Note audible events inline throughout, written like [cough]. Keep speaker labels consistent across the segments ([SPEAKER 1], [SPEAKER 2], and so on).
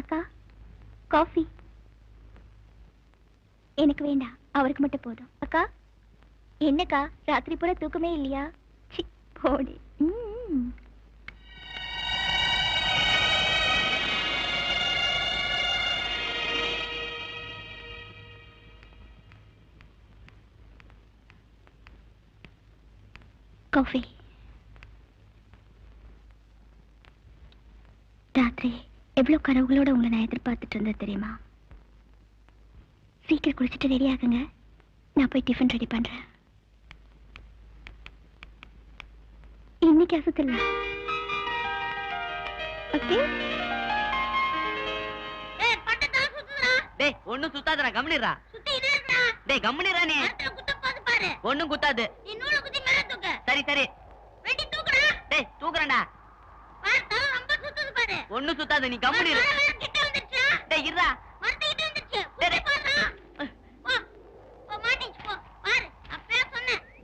[SPEAKER 1] அக்கா காஃபி. எனக்கு வேண்டாம் அவருக்கு மட்டும் போதும். அக்கா என்னக்கா ராத்திரி பூரா தூக்கமே இல்லையா? சி போடி. காஃபி. எவ்வளவு கனவுகளோட உங்களை நான் எதிர்பார்த்துட்டு இருந்தேன் தெரியுமா? சீக்கிரம் குளிச்சுட்டு ரெடி ஆகுங்க. நான் போய் டிஃபன் ரெடி பண்றேன். இன்னைக்கு அசத்துல ஓகே
[SPEAKER 2] டேய் ஒண்ணும் சுத்தாதடா கம்முனிரா டேய் கம்முனிரா நீ. ஒண்ணும் குத்தாது. சரி சரி. டேய் தூக்குறேன்டா. ஒண்ணும் சுத்தாது நீ கம்முனிரு டேய் இருடா.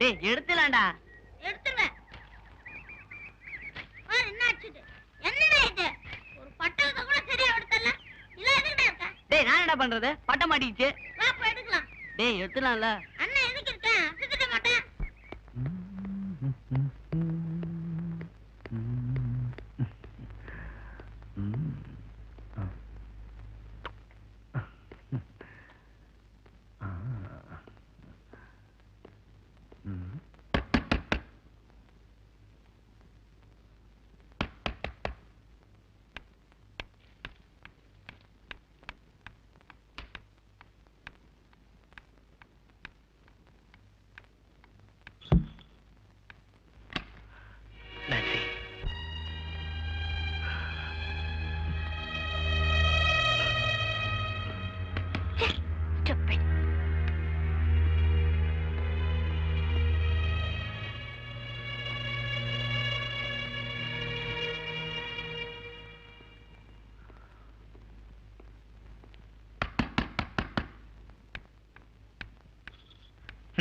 [SPEAKER 2] டேய் எடுத்துலாம்டா. டேய் நான் என்ன பண்றது? பட்டம் மாட்டிக்கிச்சு. டேய் எடுத்துலாம்ல.
[SPEAKER 3] நான்சி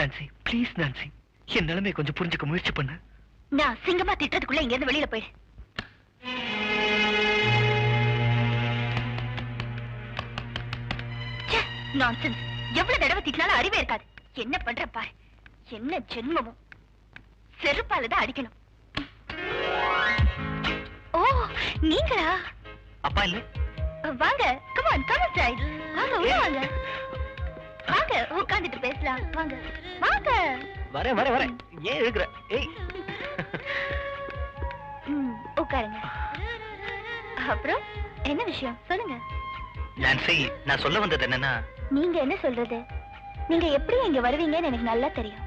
[SPEAKER 3] நான்சி ப்ளீஸ் நான்சி என் நிலைமையை கொஞ்சம் புரிஞ்சுக்க முயற்சி பண்ணு.
[SPEAKER 1] நான் சிங்கமா திட்டத்துக்குள்ள இங்க இருந்து வெளியில போயிடு. நான்சென்ஸ் எவ்வளவு தடவை திட்டினாலும் அறிவே இருக்காது. என்ன பண்ற பாரு. என்ன ஜென்மமும் செருப்பால தான் அடிக்கணும். ஓ நீங்களா?
[SPEAKER 3] அப்பா இல்ல.
[SPEAKER 1] வாங்க. கம் ஆன் கம் இன்சைட் வாங்க உள்ள வாங்க. வாங்க உட்கார்ந்துட்டு பேசலாம். வாங்க. வாங்க.
[SPEAKER 3] வரேன் வரேன் வரேன். ஏன் இருக்கிற ஏய்.
[SPEAKER 1] உட்காருங்க. அப்புறம் என்ன விஷயம்? சொல்லுங்க.
[SPEAKER 3] நான்சி நான் சொல்ல வந்தது என்னன்னா
[SPEAKER 1] நீங்க என்ன சொல்றது? நீங்க எப்படி இங்க வருவீங்கன்னு எனக்கு நல்லா தெரியும்.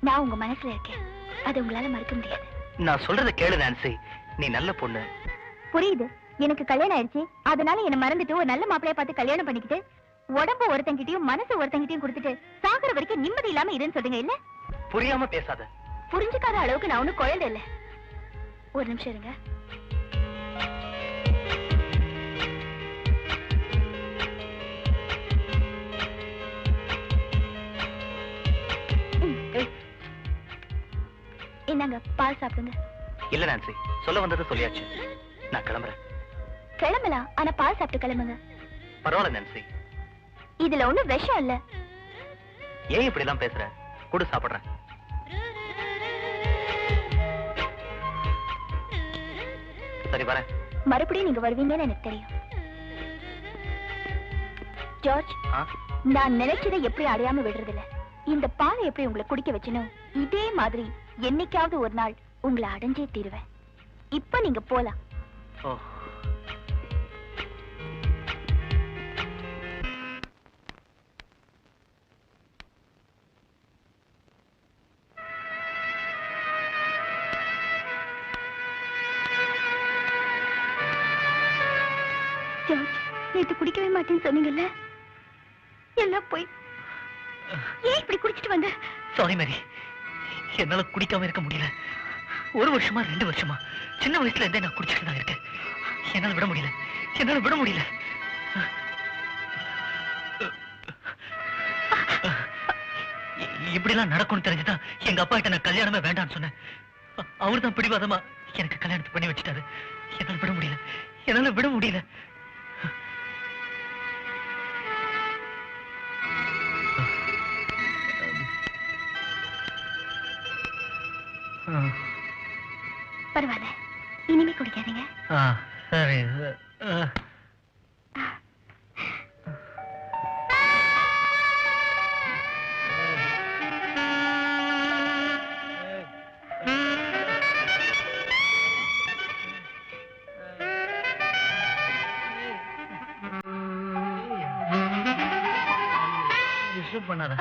[SPEAKER 1] நான் உங்க மனசுல இருக்கேன். அது உங்களால மறக்க முடியாது.
[SPEAKER 3] நான் சொல்றத கேளு நான்சி. நீ நல்ல பொண்ணு.
[SPEAKER 1] புரியுது. எனக்கு கல்யாணம் ஆயிடுச்சு. அதனால என்ன மறந்துட்டு ஒரு நல்ல மாப்பிளைய பார்த்து கல்யாணம் பண்ணிக்கிட்டு உடம்பு ஒருத்தங்கிட்டயும் மனசு ஒருத்தங்கிட்டயும் கொடுத்துட்டு சாகுற வரைக்கும் நிம்மதி இல்லாம இருன்னு சொல்றீங்க இல்ல?
[SPEAKER 3] புரியாம பேசாத.
[SPEAKER 1] புரிஞ்சுக்காத அளவுக்கு நான் ஒண்ணும் குழந்தை இல்ல. ஒரு நிமிஷம் இருங்க. இந்தாங்க பால் சாப்பிடுங்க.
[SPEAKER 3] இல்ல நான்சி. சொல்ல வந்தது சொல்லியாச்சு. நான் கிளம்புறேன்.
[SPEAKER 1] கிளம்பலாம் ஆனா பால் சாப்பிட்டு கிளம்புங்க.
[SPEAKER 3] பரவாயில்ல நான்சி.
[SPEAKER 1] இதுல ஒண்ணும் விஷம் இல்ல.
[SPEAKER 3] ஏன் இப்படி எல்லாம் பேசுற? கூட சாப்பிடுறேன். சரி வரேன்.
[SPEAKER 1] மறுபடியும் நீங்க வருவீங்கன்னு எனக்கு தெரியும். ஜார்ஜ்? நான் நினைச்சதை எப்படி அடையாம விடுறதில்ல. இந்த பாலை எப்படி உங்களை குடிக்க வச்சனோ இதே மாதிரி என்னைக்காவது ஒரு நாள் உங்களை அடைஞ்சே தீருவேன். இப்ப நீங்க போலாம். நேத்து குடிக்கவே மாட்டேன்னு சொன்னீங்கல்ல? எல்லாம் போய் ஏன் இப்படி குடிச்சிட்டு வந்த?
[SPEAKER 3] சாரி மேரி என்னால குடிக்காம இருக்க முடியல. ஒரு வருஷமா ரெண்டு வருஷமா சின்ன வயசுல இருந்தே நான் குடிச்சிட்டு தான் இருக்கேன். என்னால விட முடியல. என்னால விட முடியல. இப்படி எல்லாம் நடக்கும்னு தெரிஞ்சுதான் எங்க அப்பா கிட்ட நான் கல்யாணமே வேண்டாம்னு சொன்னேன். அவர் தான் பிடிவாதமா எனக்கு கல்யாணத்தை பண்ணி வச்சுட்டாரு. என்னால விட முடியல. என்னால விட முடியல.
[SPEAKER 1] பரவாயில்ல இனிமே குடிக்காதீங்க
[SPEAKER 3] சரி பண்ணாத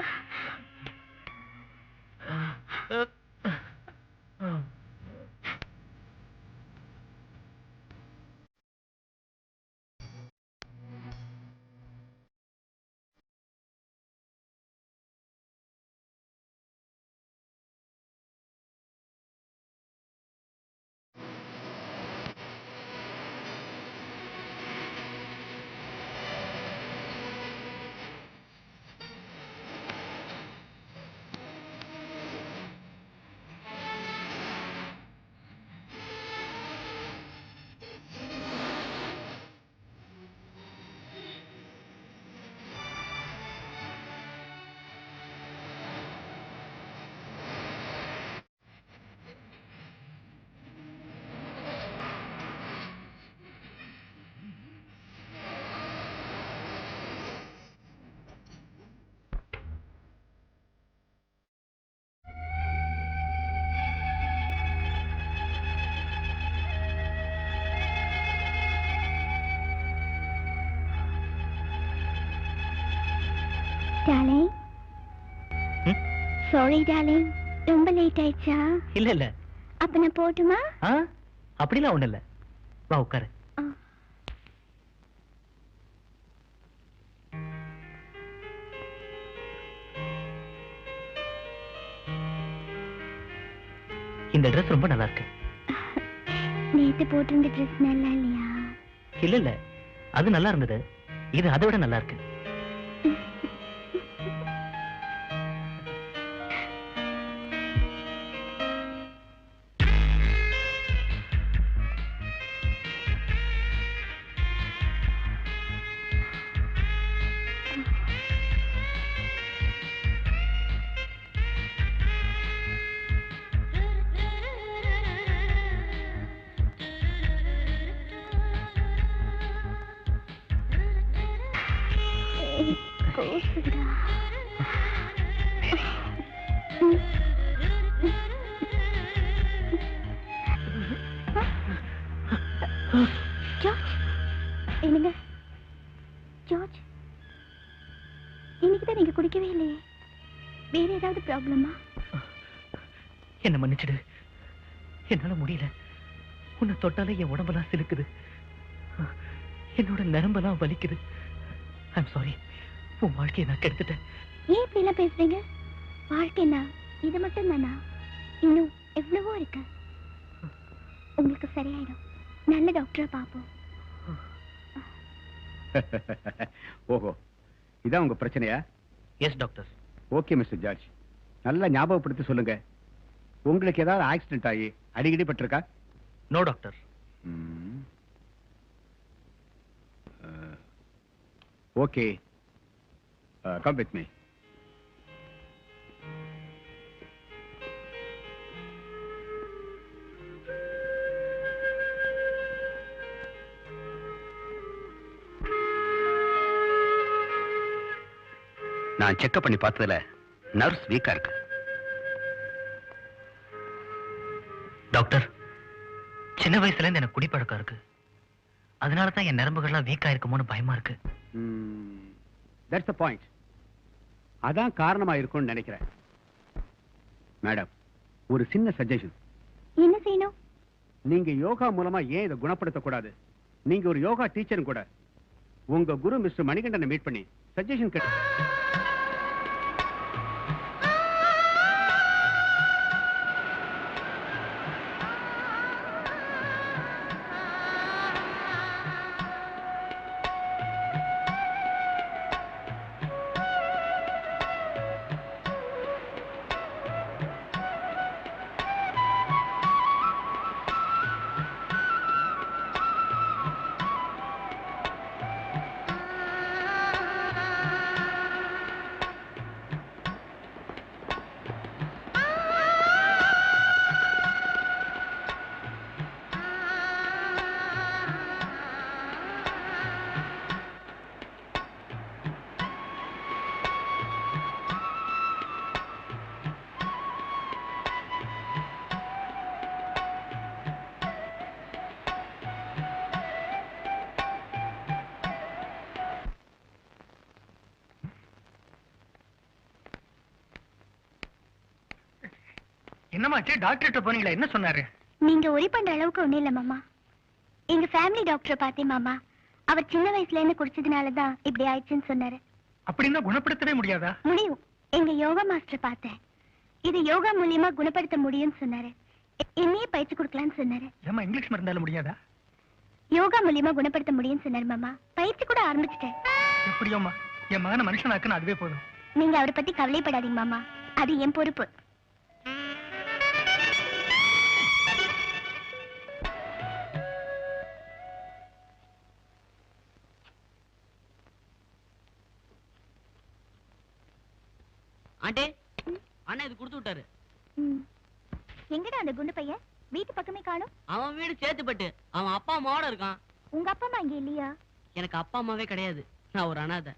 [SPEAKER 1] சாரி டார்லிங் ரொம்ப லேட் ஆயிடுச்சா?
[SPEAKER 3] இல்ல இல்ல.
[SPEAKER 1] அப்ப நான் போட்டுமா?
[SPEAKER 3] அப்படிலாம் ஒண்ணு இல்ல வா உட்காரு. இந்த ட்ரெஸ் ரொம்ப நல்லா இருக்கு
[SPEAKER 1] நேத்து போட்டிருந்த ட்ரெஸ் நல்லா இல்லையா?
[SPEAKER 3] இல்ல இல்ல. அது நல்லா இருந்தது. இது அதை விட நல்லா இருக்கு
[SPEAKER 1] ஜார்ஜ் என்னங்க? ஜார்ஜ் இன்னைக்கு தான் நீங்க குடிக்கவே இல்லையே. வேற ஏதாவது ப்ராப்ளமா?
[SPEAKER 3] என்ன மன்னிச்சிடு. என்னால முடியல. உன்னை தொட்டாலே என் உடம்பெல்லாம் சிலுக்குது. என்னோட நரம்பெல்லாம் வலிக்குது. ஐம் சாரி உன் வாழ்க்கையை நான் கெடுத்துட்டேன்.
[SPEAKER 1] ஏன் இப்படி எல்லாம் பேசுறீங்க? வாழ்க்கைனா இது மட்டும் தானா? இன்னும் எவ்வளவோ இருக்கு. உங்களுக்கு சரியாயிடும். நல்ல டாக்டரா பார்ப்போம். [laughs]
[SPEAKER 4] ஓஹோ. இதான் உங்க பிரச்சனையா?
[SPEAKER 3] Yes doctor
[SPEAKER 4] okay mister George நல்லா ஞாபகப்படுத்தி சொல்லுங்க. உங்களுக்கு ஏதாவது ஆக்சிடென்ட் ஆகி அடிக்கடி பட்டிருக்கா?
[SPEAKER 3] No doctor
[SPEAKER 4] okay come with me நான் செக்அப் பண்ணி பார்த்ததுல நர்ஸ் வீக்கா இருக்கு.
[SPEAKER 3] டாக்டர் சின்ன வயசுல இருந்து எனக்கு குடிப்பழக்கம் இருக்கு. அதனால தான் என் நரம்புகள்லாம் வீக்கா இருக்குமோன்னு பயமா இருக்கு.
[SPEAKER 4] தட்ஸ் அ பாயிண்ட் அதான் காரணமா இருக்கும்னு நினைக்கிறேன். மேடம் ஒரு சின்ன சஜஷன்
[SPEAKER 1] என்ன செய்யணும்?
[SPEAKER 4] நீங்க யோகா மூலமா ஏன் இதை குணப்படுத்த கூடாது? நீங்க ஒரு யோகா டீச்சரும் கூட. உங்க குரு மிஸ்டர் மணிகண்டனை மீட் பண்ணி சஜஷன் கேட்டு
[SPEAKER 5] என்னமாச்சு? டாக்டர்கிட்ட போனீங்களா? என்ன சொன்னாரு?
[SPEAKER 1] நீங்க ஒரி பண்ற அளவுக்கு ஒண்ணும் இல்ல மாமா. எங்க ஃபேமிலி டாக்டரை பார்த்தேன் மாமா. அவர் சின்ன வயசுல இருந்து குடிச்சதுனால தான் இப்படி ஆயிடுச்சுன்னு சொன்னாரு.
[SPEAKER 5] அப்படின்னா குணப்படுத்தவே முடியாதா?
[SPEAKER 1] முடியும். எங்க யோகா மாஸ்டர் பார்த்தேன். இது யோகா மூலியமா குணப்படுத்த முடியும்னு சொன்னாரு. என்னையே பயிற்சி கொடுக்கலாம்னு சொன்னாரு.
[SPEAKER 5] ஏமா இங்கிலீஷ் மருந்தால முடியாதா?
[SPEAKER 1] யோகா மூலியமா குணப்படுத்த முடியும்னு சொன்னாரு மாமா. பயிற்சி கூட ஆரம்பிச்சிட்டேன்.
[SPEAKER 5] எப்படியோம்மா? என் மகனை மனுஷனாக்குன்னு அதுவே போதும்.
[SPEAKER 1] நீங்க அவரை பத்தி கவலைப்படாதீங்க மாமா. அது என் பொறுப்பு.
[SPEAKER 2] விட்டாரு.
[SPEAKER 1] எங்கடா அந்த குண்டு பையன்? வீட்டு பக்கமே காணும்.
[SPEAKER 2] அவன் வீடு சேத்துப்பட்டு அவன் அப்பா அம்மாவோட இருக்கான்.
[SPEAKER 1] உங்க அப்பா அம்மா இங்க இல்லையா?
[SPEAKER 2] எனக்கு அப்பா அம்மாவே கிடையாது. நான் ஒரு அனாதை.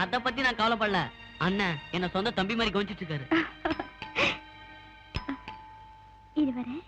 [SPEAKER 2] அத பத்தி நான் கவலைப்படல. அண்ணன் என்ன சொந்த தம்பி மாதிரி கவனிச்சிட்டு இருக்காரு. [laughs]
[SPEAKER 1] இது வரேன்